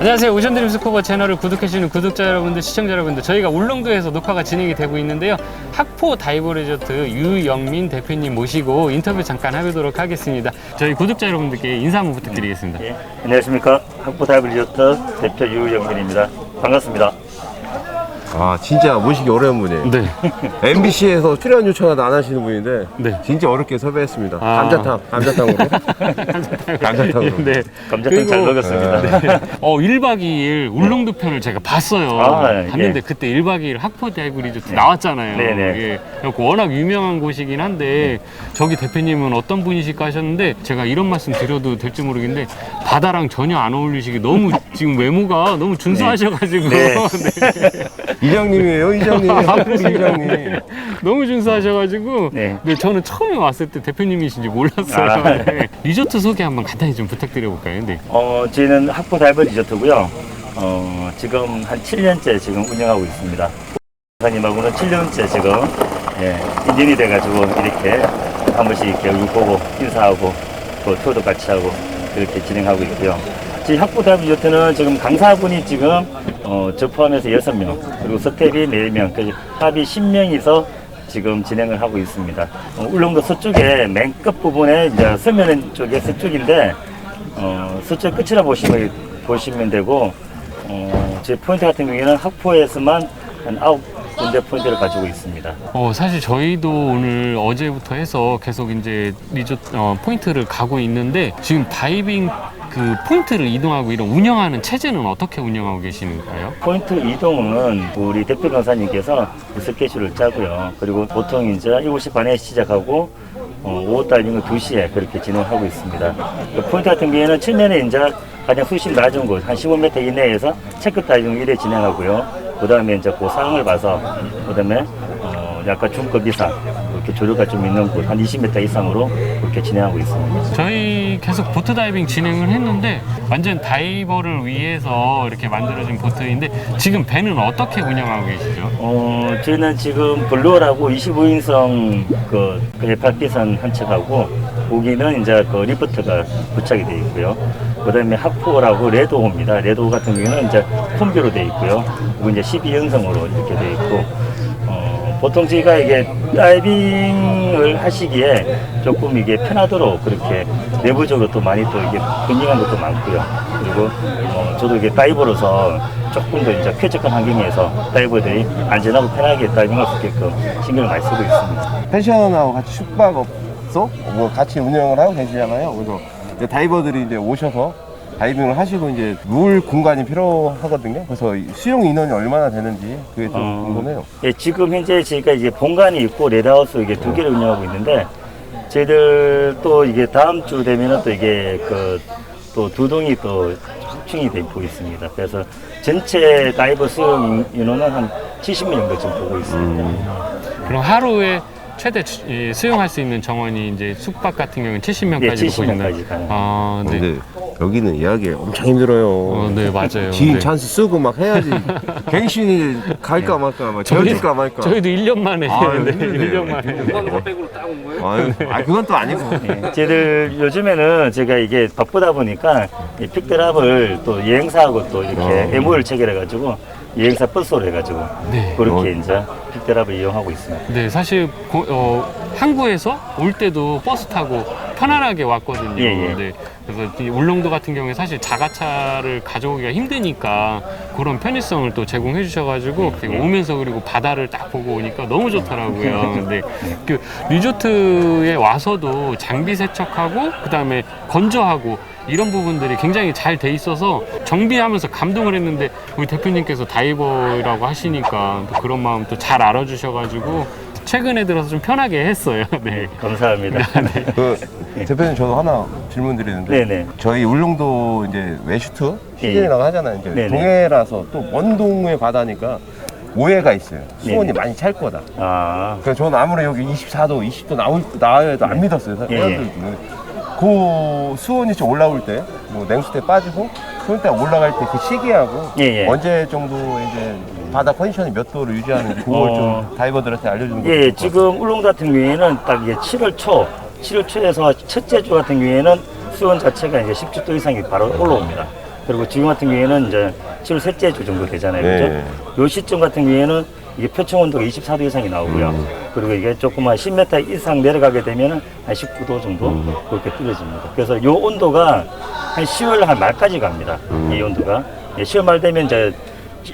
안녕하세요. 오션드림 스쿠버 채널을 구독해주시는 구독자 여러분들, 시청자 여러분들. 저희가 울릉도에서 녹화가 진행이 되고 있는데요. 학포 다이버 리조트 유영민 대표님 모시고 인터뷰 잠깐 해보도록 하겠습니다. 저희 구독자 여러분들께 인사 한번 부탁드리겠습니다. 예, 안녕하십니까. 학부다이브 리조트 대표 유영민입니다. 반갑습니다. 아 진짜 모시기 어려운 분이에요. 네. MBC에서 출연 요청을 안 하시는 분인데 네. 진짜 어렵게 섭외했습니다. 아. 감자탕, 감자탕으로. 감자탕으로. 네. 감자탕 잘 그리고- 먹었습니다. 어, 1박 2일 울릉도 편을 제가 봤어요. 아, 예. 봤는데 그때 1박 2일 학포 다이브 리조트 나왔잖아요. 네 네. 예. 그래갖고 워낙 유명한 곳이긴 한데 저기 대표님은 어떤 분이실까 하셨는데 제가 이런 말씀 드려도 될지 모르겠는데 바다랑 전혀 안 어울리시기 너무 지금 외모가 너무 준수하셔가지고 네. 네. 이장님이에요, 이장님. 학부 이장님. 너무 준수하셔가지고 네. 근데 저는 처음에 왔을 때 대표님이신지 몰랐어요. 아. 네. 리조트 소개 한번 간단히 좀 부탁드려볼까요? 네. 어, 저희는 학부다이브 리조트고요. 어, 지금 한 7년째 지금 운영하고 있습니다. 사님하고는 7년째 지금 예, 인연이 돼가지고 이렇게 한 번씩 이렇게 얼굴 보고 인사하고 또 투어도 같이 하고 그렇게 진행하고 있고요. 저희 학부다이브 리조트는 지금 강사분이 지금 어, 저 포함해서 6명 그리고 스텝이 4명 그래서 합이 10명이서 지금 진행을 하고 있습니다. 어, 울릉도 서쪽에 맨 끝 부분에 이제 서면 쪽에 서쪽인데 어, 서쪽 끝이라 보시면 보시면 되고 어, 제 포인트 같은 경우에는 학포에서만 한 아홉 군데 포인트를 가지고 있습니다. 어, 사실 저희도 오늘 어제부터 해서 계속 이제 리조 어, 포인트를 가고 있는데 지금 다이빙 그 포인트를 이동하고 이런 운영하는 체제는 어떻게 운영하고 계시는가요? 포인트 이동은 우리 대표 강사님께서 스케줄을 짜고요. 그리고 보통 이제 7시 반에 시작하고 어, 오후 타이밍은 2시에 그렇게 진행하고 있습니다. 그 포인트 같은 경우에는 측면에 이제 가장 수심 낮은 곳, 한 15m 이내에서 체크 타이밍 1회 진행하고요. 그 다음에 이제 그 상황을 봐서, 그 다음에 어, 약간 중급 이상, 이렇게 조류가 좀 있는 곳, 한 20m 이상으로 그렇게 진행하고 있습니다. 저희 계속 보트 다이빙 진행을 했는데 완전 다이버를 위해서 이렇게 만들어진 보트인데 지금 배는 어떻게 운영하고 계시죠? 어, 저희는 지금 블루라고 25인승 그 FRP선 한 척하고 고기는 이제 그 리프트가 부착이 되어 있고요. 그 다음에 하프라고 레드호입니다. 레드호 같은 경우는 이제 콤비로 되어 있고요. 그리고 이제 12연승으로 이렇게 되어 있고, 어, 보통 저희가 이게 다이빙을 하시기에 조금 이게 편하도록 그렇게 내부적으로 또 많이 또 이게 근ting한 것도 많고요. 그리고 어, 저도 이게 다이버로서 조금 더 이제 쾌적한 환경에서 다이버들이 안전하고 편하게 다이빙할 수 있게끔 신경을 많이 쓰고 있습니다. 펜션하고 같이 숙박업소 뭐 같이 운영을 하고 계시잖아요. 그래서 이제 다이버들이 이제 오셔서 다이빙을 하시고 이제 누울 공간이 필요하거든요. 그래서 이 수용 인원이 얼마나 되는지 그게 좀 어. 궁금해요. 예, 지금 현재 저희가 이제 본관이 있고 레드하우스 이게 두 개를 운영하고 있는데 저희들 또 이게 다음 주 되면은 또 이게 그 또 두 동이 또 확충이 되고 있습니다. 그래서 전체 다이버 수용 인원은 한 70명 정도 지금 보고 있습니다. 그럼 하루에 최대 수용할 수 있는 정원이 이제 숙박 같은 경우는 70명까지 예, 70 명까지 가능해요. 아, 네. 근데 여기는 예약이 엄청 힘들어요. 어, 네, 맞아요. 긴 네. 찬스 쓰고 막 해야지. 갱신이 갈까 말까, 막 재워질까 말까. 저희도 1년 만에 아유, 네, 힘드네요. 1년 만에. 아유, 아 그건 또 아니고. 예, 저희들 요즘에는 제가 이게 바쁘다 보니까 이 픽드랍을 또 여행사하고 또 이렇게 어. MO를 체결해가지고 여행사 버스로 해가지고 네. 그렇게 어. 이제 픽드랍을 이용하고 있습니다. 네, 사실 고- 어, 항구에서 올 때도 버스 타고 편안하게 왔거든요. 예, 예. 네, 그래서 이 울릉도 같은 경우에 사실 자가차를 가져오기가 힘드니까 그런 편의성을 또 제공해 주셔가지고 예. 오면서 그리고 바다를 딱 보고 오니까 너무 좋더라고요. 근데 그 리조트에 와서도 장비 세척하고 그 다음에 건조하고 이런 부분들이 굉장히 잘 돼 있어서 정비하면서 감동을 했는데 우리 대표님께서 다이버라고 하시니까 또 그런 마음 또 잘 알아주셔가지고 최근에 들어서 좀 편하게 했어요. 네. 감사합니다. 그 대표님 저도 하나 질문 드리는데 네네. 저희 울릉도 이제 외슈트 예, 시즌이라고 하잖아요. 이제 네네. 동해라서 또먼 동의 바다니까 오해가 있어요. 수온이 네네. 많이 찰 거다. 아, 그래서 저는 아무리 여기 24도, 20도 나올 나와야 해도 안 믿었어요. 예, 예. 사람들도. 그 수온이 좀 올라올 때, 뭐 냉수 때 빠지고 수온 때 올라갈 때 그 시기하고 예, 예. 언제 정도 이제 바다 컨디션이 몇 도로 유지하는지 그걸 어. 좀 다이버들한테 알려주는 거. 예, 지금 울릉도 같은 경우에는 딱 이게 7월 초, 7월 초에서 첫째 주 같은 경우에는 수온 자체가 이제 10도 이상이 바로 올라옵니다. 그리고 지금 같은 경우에는 이제 7월 셋째 주 정도 되잖아요. 네. 그죠? 요 시점 같은 경우에는 이게 표층 온도가 24도 이상이 나오고요. 음. 그리고 이게 조금 한 10m 이상 내려가게 되면은 한 19도 정도 음. 그렇게 떨어집니다. 그래서 요 온도가 한 10월 한 말까지 갑니다. 음. 이 온도가. 예, 10월 말 되면 이제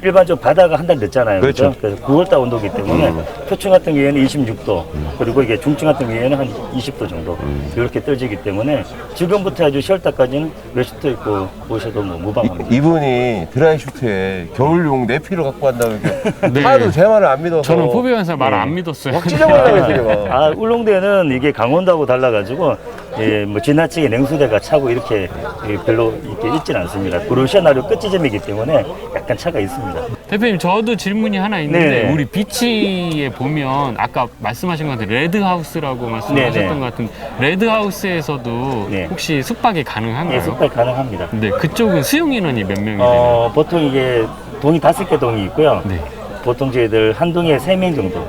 일반적으로 바다가 한 달 늦잖아요. 그렇죠. 그죠? 그래서 9월달 온도기 때문에 표층 같은 경우에는 26도 그리고 이게 중층 같은 경우에는 한 20도 정도 이렇게 떨어지기 때문에 지금부터 아주 10월달까지는 외식도 입고 오셔도 뭐 무방합니다. 이분이 드라이 슈트에 겨울용 내피를 갖고 간다고 이렇게 네. 하도 제 말을 안 믿어서 저는 포비안사 말 네. 안 믿었어요. 확 찢어버리려고 했어요. 아, 울릉도에는 이게 강원도하고 달라가지고, 예, 뭐, 지나치게 냉수대가 차고 이렇게 예, 별로 이렇게 있진 않습니다. 그루시아 나루 끝지점이기 때문에 약간 차가 있습니다. 대표님 저도 질문이 하나 있는데 네. 우리 비치에 보면 아까 말씀하신 것 같은 레드하우스라고 말씀하셨던 네, 네. 것 같은 레드하우스에서도 네. 혹시 숙박이 가능한가요? 예, 숙박 가능합니다. 네, 그쪽은 수용 인원이 몇 명이 되나요? 어, 보통 이게 동이 다섯 개 동이 있고요. 네. 보통 저희들 한 동에 세 명 정도,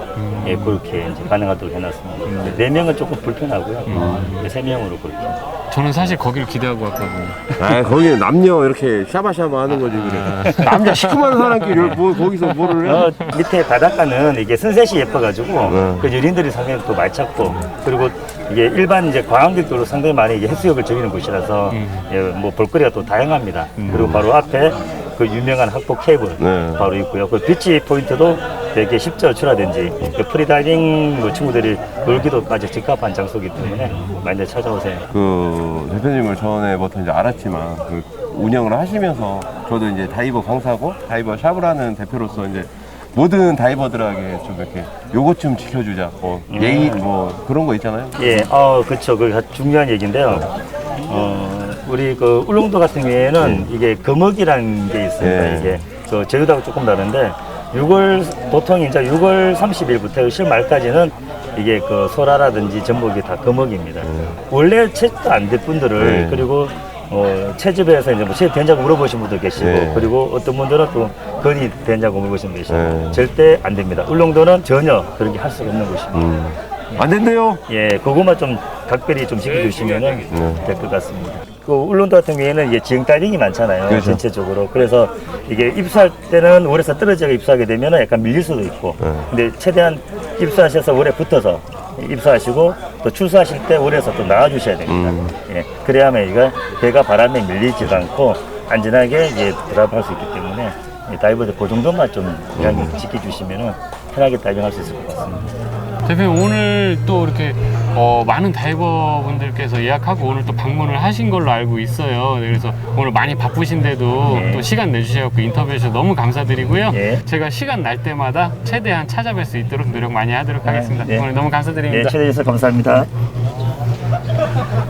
예, 그렇게 이제 가능하도록 해놨습니다. 네 명은 조금 불편하고요. 예, 세 명으로 그렇게. 저는 사실 거기를 기대하고 왔거든요. 아, 거기 남녀 이렇게 샤바샤바 하는 거지, 그래. 남자 시큼한 사람끼리 뭐, 거기서 뭐를 해? 어, 밑에 바닷가는 이게 선셋이 예뻐가지고 네. 그 유린들이 상당히 또 많이 찾고 그리고 이게 일반 이제 관광객들도 상당히 많이 이게 해수욕을 즐기는 곳이라서 예, 뭐 볼거리가 또 다양합니다. 그리고 바로 앞에 그 유명한 학폭 케이블 네. 바로 있고요. 그 비치 포인트도 되게 십자 출하든지 그 프리다이빙 뭐 친구들이 놀기도까지 적합한 장소이기 때문에 많이들 찾아오세요. 그 대표님을 전에부터 이제 알았지만 그 운영을 하시면서 저도 이제 다이버 강사고 다이버 샵을 하는 대표로서 이제 모든 다이버들에게 좀 이렇게 요것 좀 지켜주자 뭐 예의 뭐 그런 거 있잖아요. 예, 어, 그렇죠. 그 중요한 얘기인데요. 어, 우리 그 울릉도 같은 경우에는 이게 금어기라는 게 있습니다. 예. 이게 그 제주도하고 조금 다른데 6월 보통 이제 6월 30일부터 10월 말까지는 이게 그 소라라든지 전복이 다 금어기입니다. 원래 채도 안 될 분들을 예. 그리고 어, 채집에서 이제 뭐 채집 된다고 물어보신 분도 계시고 예. 그리고 어떤 분들은 또 건이 된다고 물어보신 분도 계시고 예. 절대 안 됩니다. 울릉도는 전혀 그렇게 할 수가 없는 곳입니다. 음. 안 된대요. 예, 그것만 좀 각별히 좀 지켜주시면 네. 될것 같습니다. 그 울릉도 같은 경우에는 이게 지형 다이빙이 많잖아요. 그렇죠. 전체적으로. 그래서 이게 입수할 때는 올에서 떨어져서 입수하게 되면 약간 밀릴 수도 있고. 네. 근데 최대한 입수하셔서 올에 붙어서 입수하시고 또 출수하실 때 올에서 또 나와주셔야 됩니다. 음. 예, 그래야만 이가 배가 바람에 밀리지도 않고 안전하게 이제 드랍할 수 있기 때문에 이 다이버들 그 정도만 좀 이야기 음. 지켜주시면 편하게 다이빙할 수 있을 것 같습니다. 대표님 오늘 또 이렇게 어, 많은 다이버 분들께서 예약하고 오늘 또 방문을 하신 걸로 알고 있어요. 네, 그래서 오늘 많이 바쁘신데도 예. 또 시간 내주셔서 인터뷰 해주셔서 너무 감사드리고요. 예. 제가 시간 날 때마다 최대한 찾아뵐 수 있도록 노력 많이 하도록 하겠습니다. 네. 오늘 너무 네, 감사드립니다. 초대해 주셔서 감사합니다.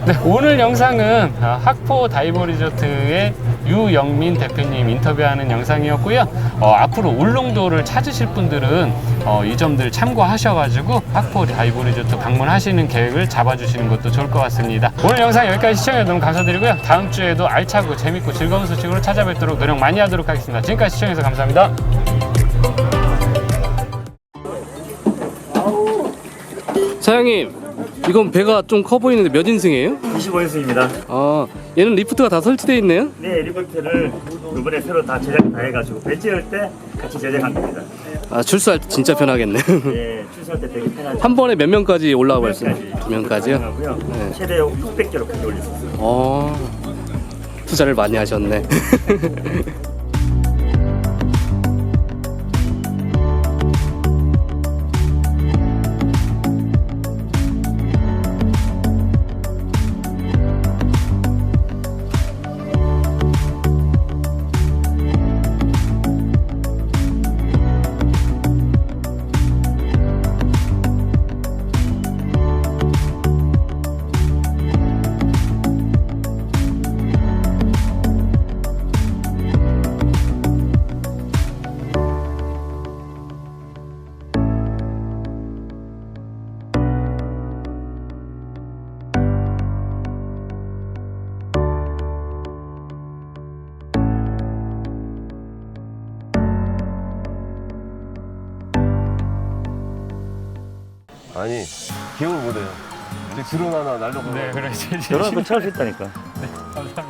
네, 오늘 영상은 아, 학포 다이버 리조트의 유영민 대표님 인터뷰하는 영상이었고요. 어, 앞으로 울릉도를 찾으실 분들은 어, 이 점들 참고하셔가지고 학포 다이버 리조트 방문하시는 계획을 잡아주시는 것도 좋을 것 같습니다. 오늘 영상 여기까지 시청해 주셔서 너무 감사드리고요. 다음 주에도 알차고 재밌고 즐거운 소식으로 찾아뵙도록 노력 많이 하도록 하겠습니다. 지금까지 시청해주셔서 감사합니다. 사장님, 이건 배가 좀 커 보이는데 몇 인승이에요? 25인승입니다. 아, 얘는 리프트가 다 설치되어 있네요? 네, 리버트를 이번에 새로 다 제작 다 해가지고 배지할 때 같이 제작한 겁니다. 아, 출수할 때 진짜 편하겠네. 예, 출소할 때 되게 편하죠. 한 번에 몇 명까지 올라가 명까지. 볼수요? 두 명까지요? 가능하고요. 네. 최대 600개로까지 올릴 수 있어요. 어, 투자를 많이 하셨네. 아니 기억을 못해요. 근데 드론 하나 날려고. 네, 그렇지. 저런 거 찾을 수 있다니까. 감사합니다.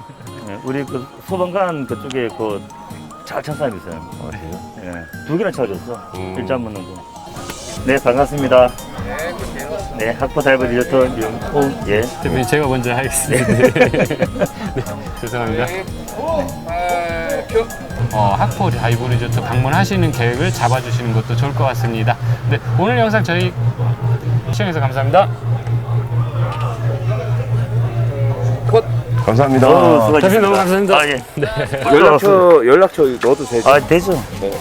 예, 우리 그 소방관 그쪽에 그잘 찬 사람 있어요. 예, 두 개나 채워줬어. 음. 일자 묻는 거. 네, 반갑습니다. 네, 학포 다이버 리조트 윤호, 예. 대표님 제가 먼저 하겠습니다. 네, 죄송합니다. 어, 학포 다이브 리조트 방문하시는 계획을 잡아주시는 것도 좋을 것 같습니다. 네, 오늘 영상 저희 시청해서 감사합니다. 감사합니다. 어우, 수고하셨습니다. 대표님 너무 감사합니다. 아, 예. 연락처 연락처 넣어도 되죠? 아, 되죠. 네.